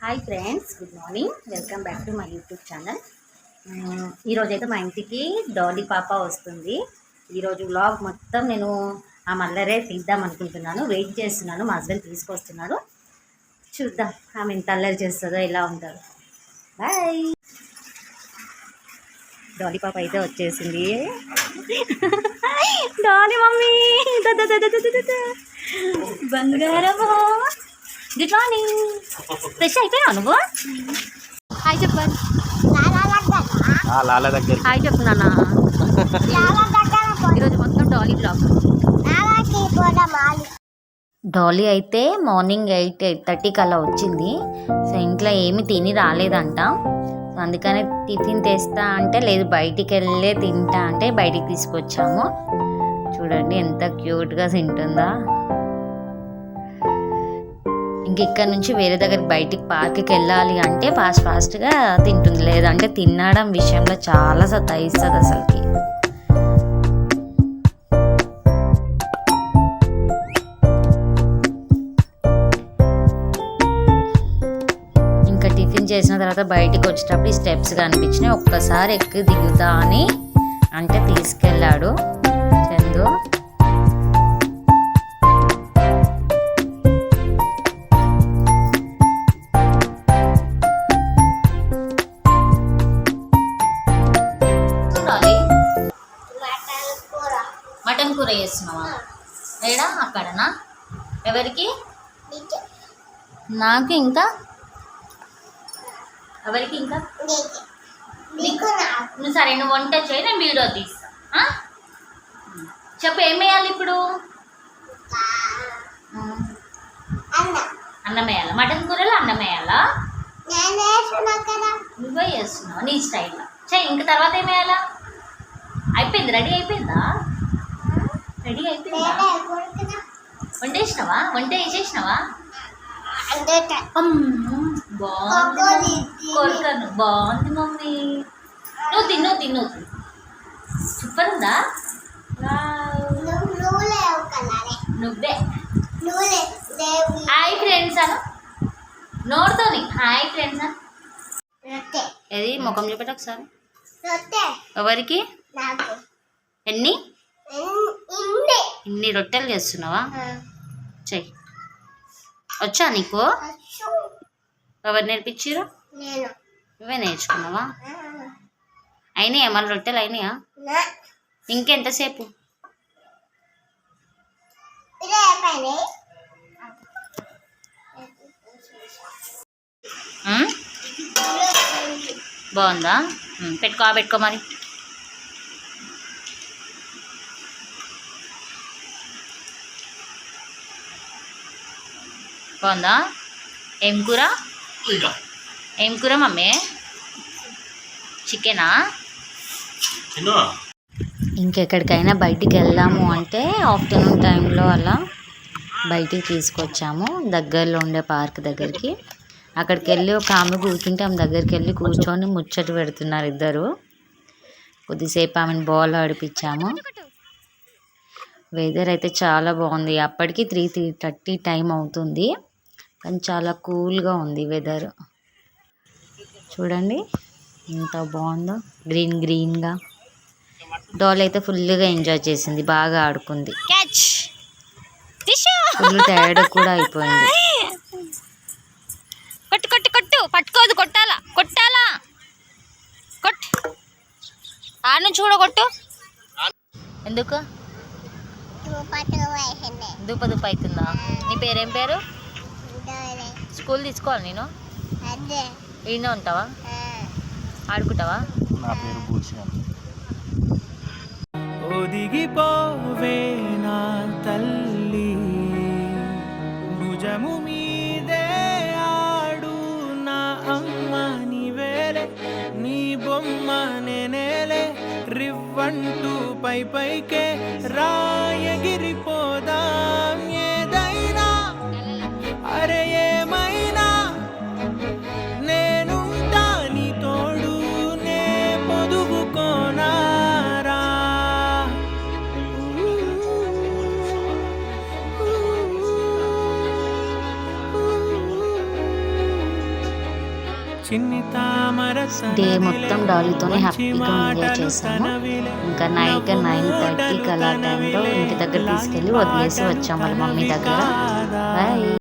Hi friends good morning welcome back to my YouTube channel ఈరోజైతే మా ఇంటికి Dolly పాప వస్తుంది. ఈరోజు వ్లాగ్ మొత్తం నేను ఆ మల్లరే తీద్దాం అనుకుంటున్నాను. వెయిట్ చేస్తున్నాను. మా హస్బెండ్ తీసుకొస్తున్నాడు. చూద్దాం ఆమె ఎంత అల్లరి చేస్తుందో ఎలా ఉంటారు బాయ్ డాలీ పాప అయితే వచ్చేసింది. Dolly mummy. ద. బంగారమా? గుడ్ మార్నింగ్ ఫ్రెష్ అయిపోయావు నువ్వు? హాయ్ చెప్పండి ఆ లాల దగ్గర. హాయ్ చెప్పు నాన్న. ఈరోజు మొత్తం డాలీ బ్లాగ్ డాలీ అయితే మార్నింగ్ ఎయిట్ ఎయిట్ థర్టీకి అలా వచ్చింది. సో ఇంట్లో ఏమి తిని రాలేదంట. సో అందుకనే టిఫిన్ తెస్తా అంటే లేదు బయటికి వెళ్ళే తింటా అంటే బయటికి తీసుకొచ్చాము. చూడండి ఎంత క్యూట్గా తింటుందా. ఇంక ఇక్కడ నుంచి వేరే దగ్గరికి బయటికి పార్క్కి వెళ్ళాలి అంటే ఫాస్ట్ ఫాస్ట్గా తింటుంది. లేదంటే తినడం విషయంలో చాలా సతాయిస్తుంది అసలుకి. ఇంకా టిఫిన్ చేసిన తర్వాత బయటికి వచ్చేటప్పుడు ఈ స్టెప్స్ కనిపించినాయి. ఒక్కసారి ఎక్కి దిగుతా అని అంటే తీసుకెళ్ళాడు చందు. మటన్ కూర చేస్తున్నావా? ఏడా అక్కడనా? ఎవరికి? నాకు. ఇంకా? ఎవరికి ఇంకా? నువ్వు సరే నువ్వు వంట చేయి నేను వీడియో తీస్తా? చెప్పు ఏం వేయాలి ఇప్పుడు? అన్నం. వేయాలా? మటన్ కూరలో అన్నం వేయాలా? నువ్వే చేస్తున్నావు? నీ స్టైల్లో చెయ్యి ఇంక తర్వాత ఏం వేయాలా? అయిపోయింది రెడీ అయిపోయిందా? రెడీ అయిపోయిందా? వంట వేసినావా వంట వేసేసినావా బాగుంది కోరికను. బాగుంది మమ్మీ. నువ్వు తిను తిను. సూపర్ ఉందా వావ్. నువ్వే. Hi friends Anu. నోడుతోని hi friends అను. ఏది? ముఖం చూపెట్టు ఒకసారి. ఎవరికి? ఎన్ని? ఇన్ని రొట్టెలు చేస్తున్నావా? చెయ్యి వచ్చా నీకు? ఎవరు నేర్పించారు నువ్వే నేర్చుకున్నావా? అయినాయా మన రొట్టెలు అయినాయా? ఇంకెంతసేపు? బాగుందా? పెట్టుకో పెట్టుకో మరి. బాగుందా? ఏం కూర? ఏం కూర మమ్మీ? చికెనా? ఇంకెక్కడికైనా బయటికి వెళ్దాము అంటే ఆఫ్టర్నూన్ టైంలో అలా బయటికి తీసుకొచ్చాము. దగ్గరలో ఉండే పార్క్ దగ్గరికి. అక్కడికి వెళ్ళి ఒక ఆమె కూర్చుంటే ఆమె దగ్గరికి వెళ్ళి కూర్చొని ముచ్చట పెడుతున్నారు ఇద్దరు. కొద్దిసేపు ఆమెను బాల్ ఆడిపించాము. వెదర్ అయితే చాలా బాగుంది. అప్పటికి త్రీ త్రీ థర్టీ టైం అవుతుంది. కానీ చాలా కూల్గా ఉంది వెదర్. చూడండి ఎంత బాగుందో. గ్రీన్ గ్రీన్గా. డాల్ అయితే ఫుల్గా ఎంజాయ్ చేసింది బాగా ఆడుకుంది. క్యాచ్! ఫుల్ టైర్డ్ కూడా అయిపోయింది. కొట్టు కొట్టు కొట్టు. పట్టుకోదు కొట్టాలా? కొట్టాలా? కొట్టు. ఆ నుంచి కూడా కొట్టు. ఎందుకు? దుప్ప దుప్ప అవుతుందా? నీ పేరేం పేరు? స్కూల్ తీసుకోవాలి నేను? ఈయన ఉంటావా ఆడుకుంటావా? నా పేరు భూషణ్ ఒదిగిపోవే నా తల్లి భుజము మీదే ఆడు నా అమ్మ నీవేలే నీ బొమ్మ నేనేలే రివ్వంటూ పై పైకే రాయగిరిపోదాం డే మొత్తం డాలీతోనే హ్యాపీగా ఎంజాయ్ చేసాము ఇంకా నైట్ నైన్ థర్టీకి అలా టైంలో ఇంటి దగ్గర తీసుకెళ్ళి వదిలేసి వచ్చాము వాళ్ళ మమ్మీ దగ్గర. బాయ్